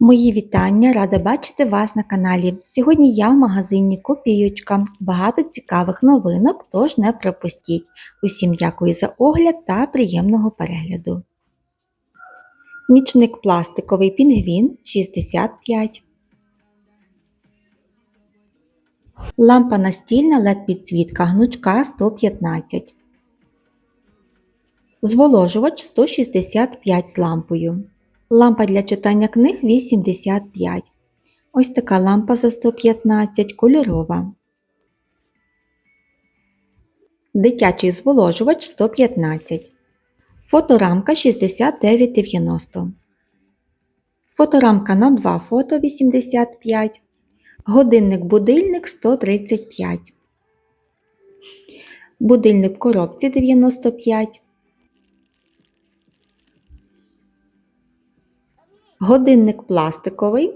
Мої вітання, рада бачити вас на каналі. Сьогодні я в магазині Копійочка. Багато цікавих новинок, тож не пропустіть. Усім дякую за огляд та приємного перегляду. Нічник пластиковий пінгвін 65. Лампа настільна LED підсвітка гнучка 115. Зволожувач 165 з лампою. Лампа для читання книг 85. Ось така лампа за 115 кольорова. Дитячий зволожувач 115. Фоторамка 69,90. Фоторамка на 2 фото 85. Годинник-будильник 135. Будильник в коробці 95. Годинник пластиковий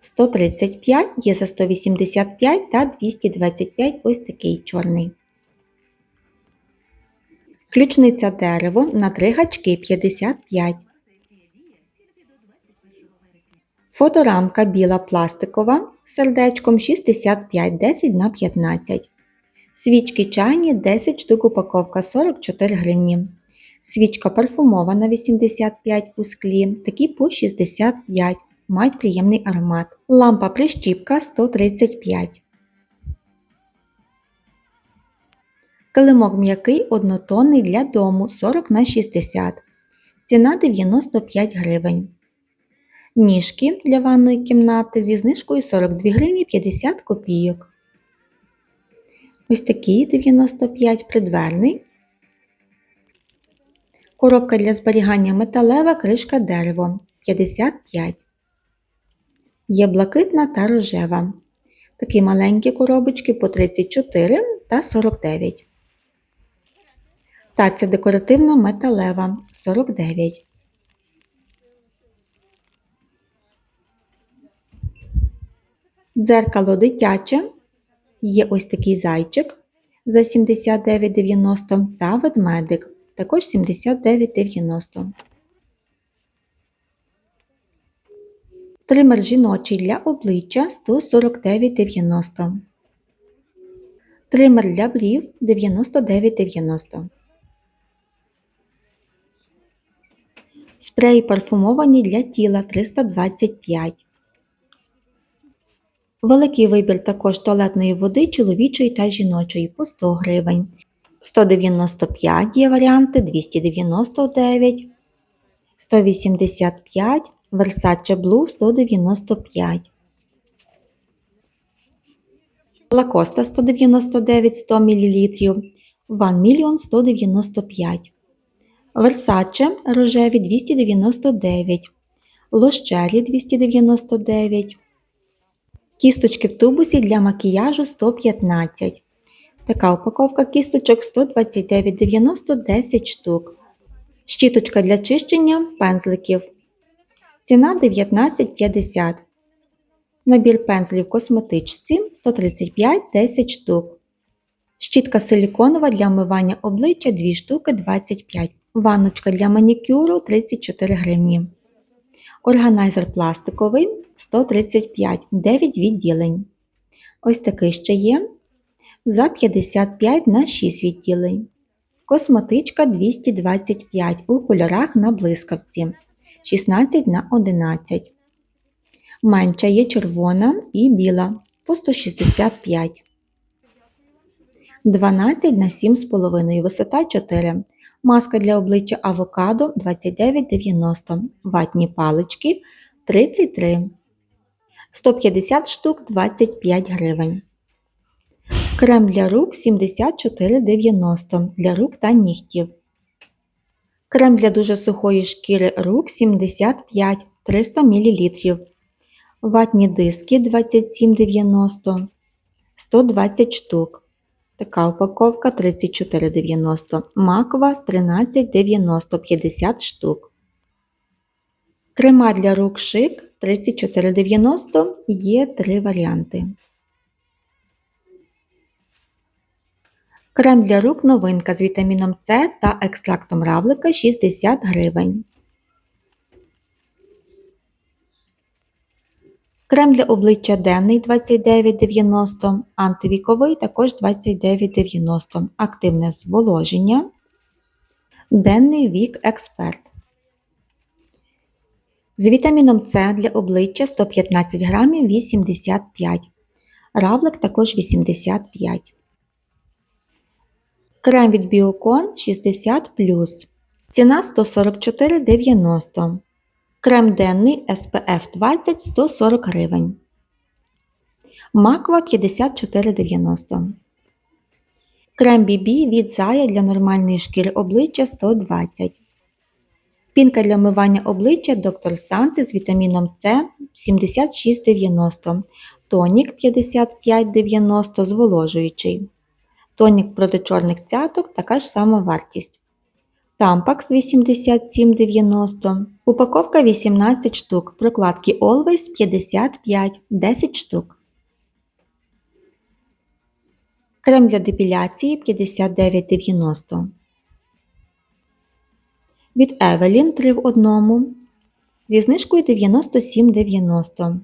135, є за 185 та 225 ось такий чорний. Ключниця дерево на 3 гачки 55. Фоторамка біла пластикова з сердечком 65 10 на 15. Свічки чайні 10 штук упаковка 44 гривні. Свічка парфумована 85 у склі, такі по 65, мають приємний аромат. Лампа прищіпка 135. Килимок м'який однотонний для дому 40 на 60. Ціна 95 гривень. Ніжки для ванної кімнати зі знижкою 42 гривні 50 копійок. Ось такий 95 придверний. Коробка для зберігання металева кришка дерево 55. Є блакитна та рожева. Такі маленькі коробочки по 34 та 49. Таця декоративна металева 49. Дзеркало дитяче. Є ось такий зайчик за 79,90 та ведмедик також 79,90. Тример жіночий для обличчя 149,90. Тример для брів 99,90. Спреї парфумовані для тіла 325. Великий вибір також туалетної води чоловічої та жіночої по 100 гривень. 195 є варіанти, 299, 185, Versace Blue 195. Лакоста 199 100 мл, One Million 195. Versace рожеві 299, Лощері 299. Кісточки в тубусі для макіяжу 115. Така упаковка кісточок 129,90 10 штук. Щіточка для чищення пензликів. Ціна 19,50. Набір пензлів косметичці 135 10 штук. Щітка силіконова для вмивання обличчя 2 штуки 25 Ванночка для манікюру 34 гривні. Органайзер пластиковий 135 9 відділень. Ось такий ще є за 55 на 6 відділень. Косметичка 225 у кольорах на блискавці 16 на 11. Менша є червона і біла по 165. 12 на 7,5 висота 4. Маска для обличчя авокадо 29,90. Ватні палички 33. 150 штук 25 гривень. Крем для рук 74,90 для рук та нігтів. Крем для дуже сухої шкіри рук 75 300 мл. Ватні диски 27,90 120 штук. Така упаковка 34,90 макова 13,90 50 штук. Крема для рук шик 34,90 є три варіанти. Крем для рук новинка з вітаміном С та екстрактом равлика 60 гривень. Крем для обличчя денний 29,90, антивіковий також 29,90, активне зволоження. Денний вік експерт. З вітаміном С для обличчя 115 грамів 85. Равлик також 85. Крем від Біокон 60 Ціна 144,90. Крем денний SPF 20 140 гривень. Маква 54,90. Крем BB від Зая для нормальної шкіри обличчя 120. Пінка для вмивання обличчя Dr. Санти з вітаміном С 76,90. Тонік 55,90 зволожуючий. Тонік проти чорних цяток така ж сама вартість. Тампакс 87,90. Упаковка 18 штук. Прокладки Always 55 10 штук. Крем для депіляції 59,90. Від Evelyn 3 в 1 зі знижкою 97,90.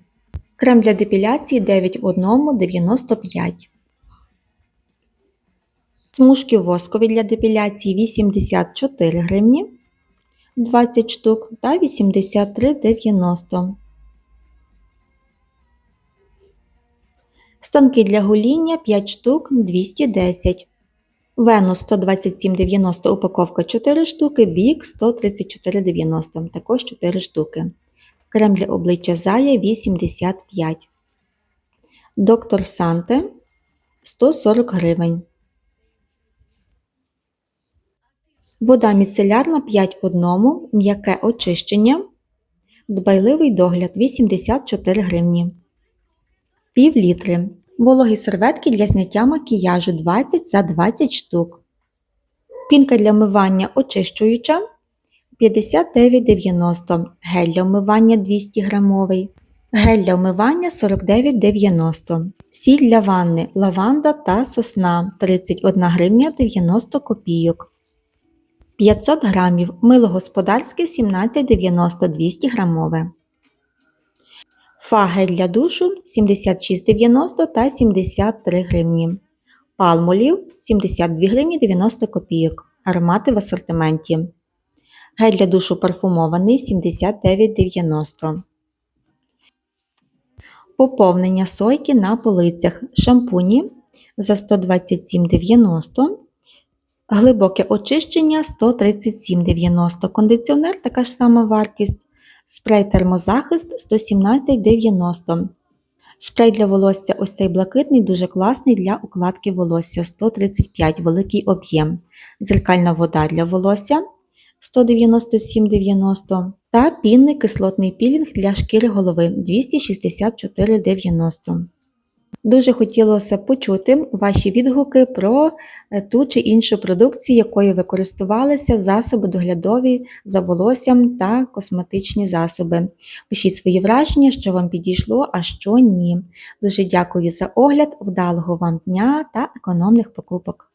Крем для депіляції 9 в 1 95. Смужки воскові для депіляції 84 гривні 20 штук та 83,90. Станки для гоління 5 штук 210. Венус 127,90 упаковка 4 штуки, бік 134,90 також 4 штуки. Крем для обличчя Зая 85. Доктор Санте 140 гривень. Вода міцелярна 5 в 1, м'яке очищення. Дбайливий догляд 84 гривні. Пів літри. Вологі серветки для зняття макіяжу 20 за 20 штук. Пінка для вмивання очищуюча 59,90 Гель для вмивання 200 грамовий. Гель для вмивання 49,90 Сіль для ванни лаванда та сосна 31 гривня 90 копійок. 500 грамів, мило господарське 17,90 200 грамове. Фа для душу 76,90 та 73 гривні. Палмолів 72 гривні 90 копійок. Аромати в асортименті. Гель для душу парфумований 79,90. Поповнення сойки на полицях. Шампуні за 127,90 Глибоке очищення 137,90 кондиціонер така ж сама вартість. Спрей термозахист 117,90. Спрей для волосся ось цей блакитний, дуже класний для укладки волосся 135 великий об'єм. Дзеркальна вода для волосся 197,90 та пінний кислотний пілінг для шкіри голови 264,90. Дуже хотілося почути ваші відгуки про е, ту чи іншу продукцію, якою ви користувалися, засоби доглядові за волоссям та косметичні засоби. Пишіть свої враження, що вам підійшло, а що ні. Дуже дякую за огляд, вдалого вам дня та економних покупок.